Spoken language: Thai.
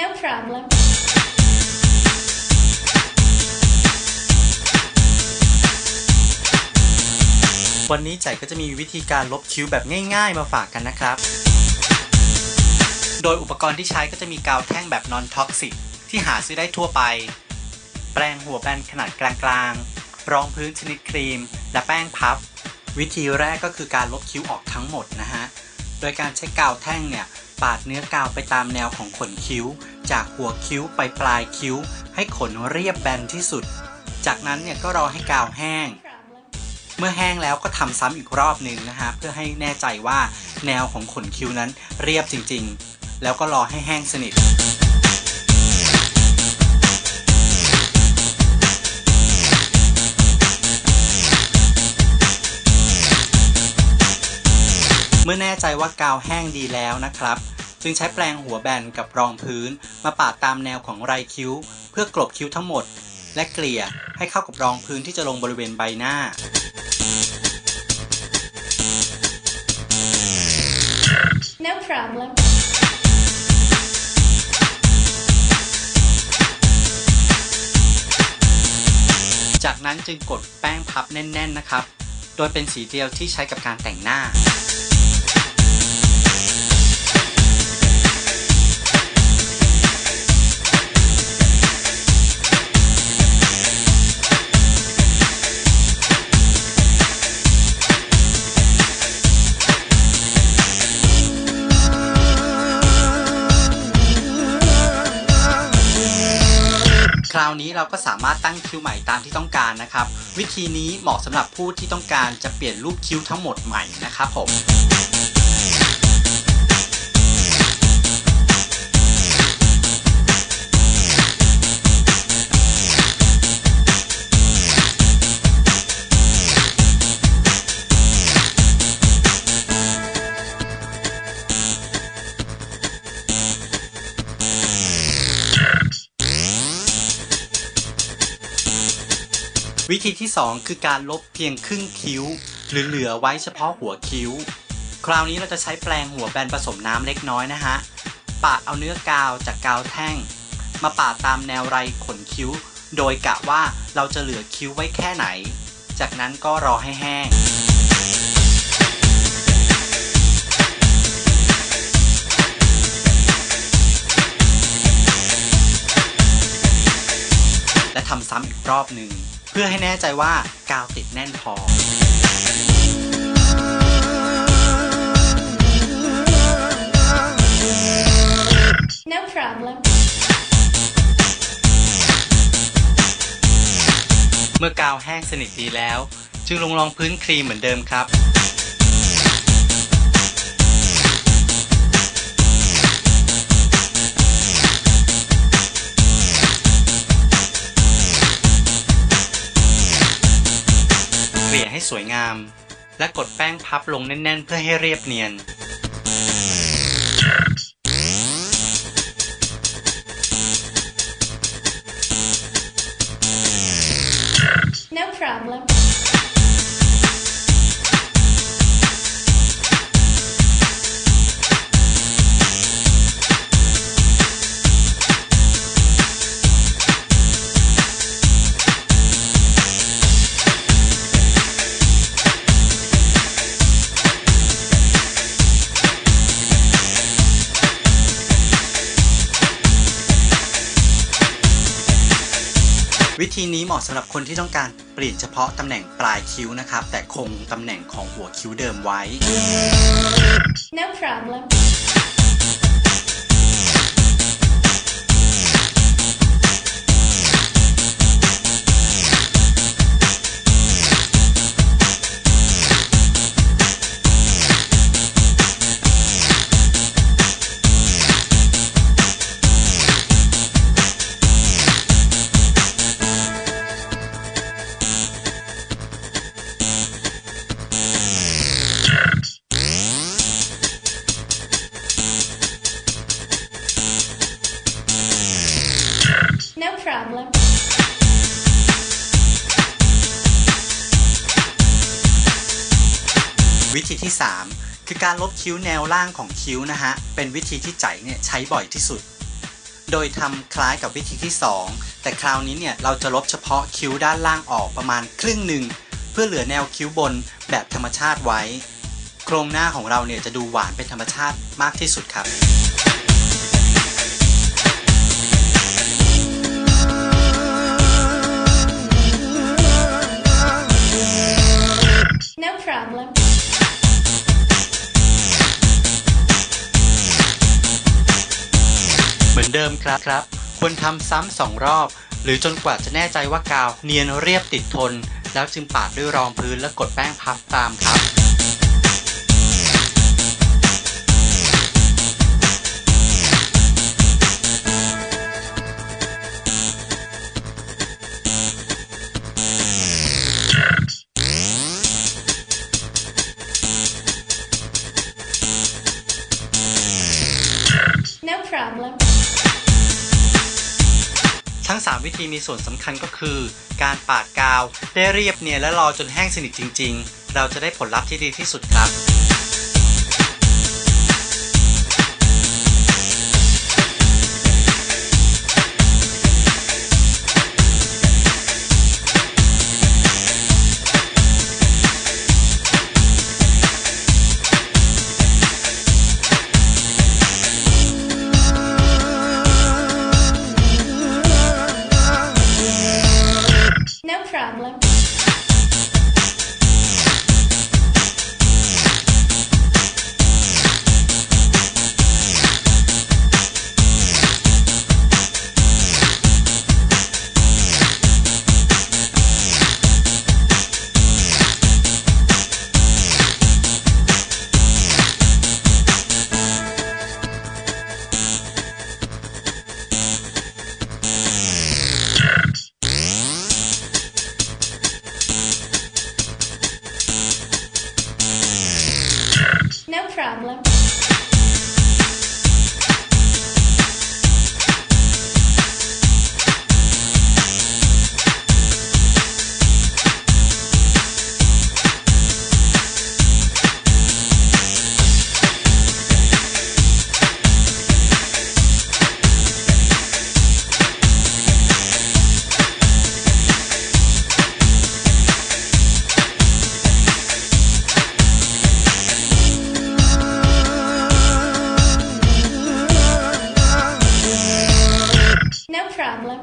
No problem. วันนี้ใจก็จะมีวิธีการลบคิ้วแบบง่าย ๆ มาฝากกันนะครับ โดยอุปกรณ์ที่ใช้ก็จะมีกาวแท่งแบบ non toxic ที่หาซื้อได้ทั่วไป แปรงหัวแบนขนาดกลางๆ รองพื้นชนิดครีม และแป้งพับ วิธีแรกก็คือการลบคิ้วออกทั้งหมดนะฮะ โดยการใช้กาวแท่งเนี่ย ปาดเนื้อกาวไปตามแนวของขนคิ้ว จากหัวคิ้วไปปลายคิ้ว ให้ขนเรียบแบนที่สุด จากนั้นเนี่ยก็รอให้กาวแห้ง เมื่อแห้งแล้วก็ทำซ้ำอีกรอบหนึ่งนะฮะเพื่อให้แน่ใจว่าแนวของขนคิ้วนั้นเรียบจริงๆ แล้วก็รอให้แห้งสนิทเมื่อแน่ใจว่ากาวแห้งดีแล้วนะครับ จึงใช้แปรงหัวแบนกับรองพื้น มาปาดตามแนวของไรคิ้ว เพื่อกลบคิ้วทั้งหมด และเกลี่ยให้เข้ากับรองพื้นที่จะลงบริเวณใบหน้า No problem. จากนั้นจึงกดแป้งพับแน่น ๆ นะครับ โดยเป็นสีเดียวที่ใช้กับการแต่งหน้า คราวนี้เราก็สามารถตั้งคิ้วใหม่ตามที่ต้องการนะครับ วิธีนี้เหมาะสำหรับผู้ที่ต้องการจะเปลี่ยนรูปคิ้วทั้งหมดใหม่นะครับผม วิธีที่ 2 คือการลบเพียงครึ่งคิ้ว หรือเหลือไว้เฉพาะหัวคิ้ว คราวนี้เราจะใช้แปรงหัวแบนผสมน้ำเล็กน้อยนะฮะ ปาดเอาเนื้อกาวจากกาวแท่ง มาปาดตามแนวไรขนคิ้ว โดยกะว่าเราจะเหลือคิ้วไว้แค่ไหน จากนั้นก็รอให้แห้งและทำซ้ำอีกรอบหนึ่ง เพื่อให้แน่ใจว่ากาวติดแน่นพอ No problem. เมื่อกาวแห้งสนิทดีแล้ว จึงลงรองพื้นครีมเหมือนเดิมครับ ลี่ยให้สวยงาม และกดแป้งพับลงแน่น ๆ เพื่อให้เรียบเนียน No problem. วิธีนี้เหมาะสำหรับคนที่ต้องการเปลี่ยนเฉพาะตำแหน่งปลายคิ้วนะครับ แต่คงตำแหน่งของหัวคิ้วเดิมไว้ No problem. No problem. วิธีที่ 3 คือการลบคิ้วแนวล่างของคิ้วนะฮะ เป็นวิธีที่ใจเนี่ยใช้บ่อยที่สุด โดยทำคล้ายกับวิธีที่ 2 แต่คราวนี้เนี่ยเราจะลบเฉพาะคิ้วด้านล่างออกประมาณครึ่งหนึ่งเพื่อเหลือแนวคิ้วบนแบบธรรมชาติไว้ โครงหน้าของเราเนี่ยจะดูหวานเป็นธรรมชาติมากที่สุดครับ เหมือนเดิมครับครับ ควรทำซ้ำสองรอบ หรือจนกว่าจะแน่ใจว่ากาว เนียนเรียบติดทน แล้วจึงปาดด้วยรองพื้นและกดแป้งพับตามครับ No problem. ทั้ง 3 วิธีมีส่วนสำคัญก็คือ การปาดกาว ได้เรียบเนียนและรอจนแห้งสนิทจริง ๆ เราจะได้ผลลัพธ์ที่ดีที่สุดครับ problem. Problem.